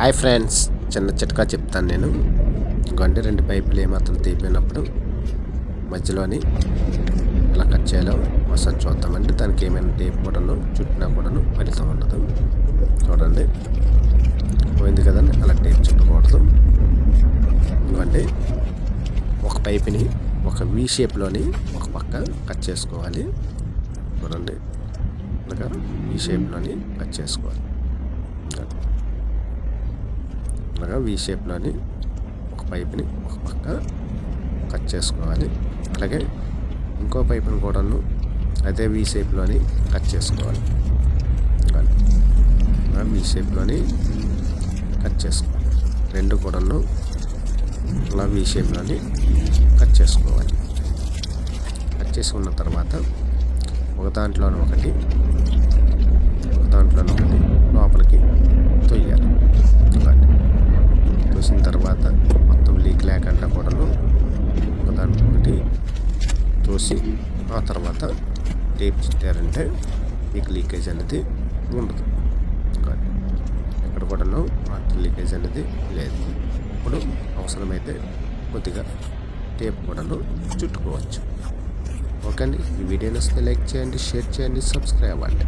Hi friends చిన్న చిట్కా చెప్తాను నేను. గంటే రెండు పైపులు ఏమాత్రం తీపినప్పుడు మధ్యలోని ఇలా కట్ చేయాలో ఒకసారి చూద్దామండి. దానికి ఏమైనా టేప్ కూడాను చుట్టినా కూడాను ఫలితం ఉండదు. చూడండి. పోయింది కదండి అలా టేప్ చుట్టకూడదు. ఎందుకంటే ఒక పైపుని ఒక వి షేప్లోని ఒక పక్క కట్ చేసుకోవాలి. చూడండి. ఇలాగా ఈ షేప్లోని కట్ చేసుకోవాలి ఇంకా ఇలాగా వి షేప్లోని ఒక పైపుని ఒక పక్క కట్ చేసుకోవాలి. అలాగే ఇంకో పైపుని కూడాను అదే వి షేప్లోని కట్ చేసుకోవాలి. వి షేప్లోని కట్ చేసుకోవాలి. రెండు కూడాను అలా వి షేప్లోని కట్ చేసుకోవాలి. కట్ చేసుకున్న తర్వాత ఒక దాంట్లోని ఒకటి ఒక దాంట్లోని ఒకటి లోపలికి తొయ్యాలి ఇలాంటి తోసిన తర్వాత మొత్తం లీక్ లేకుండా కూడాను ఒక దాంట్లో ఒకటి తోసి ఆ తర్వాత టేప్ చుట్టారంటే మీకు లీకేజ్ అనేది ఉండదు. ఎక్కడ కూడాను వాటర్ లీకేజ్ అనేది లేదు. ఇప్పుడు అవసరమైతే కొద్దిగా టేప్ కూడాను చుట్టుకోవచ్చు. ఓకే అండి. ఈ వీడియో నచ్చితే లైక్ చేయండి షేర్ చేయండి సబ్స్క్రైబ్ అండి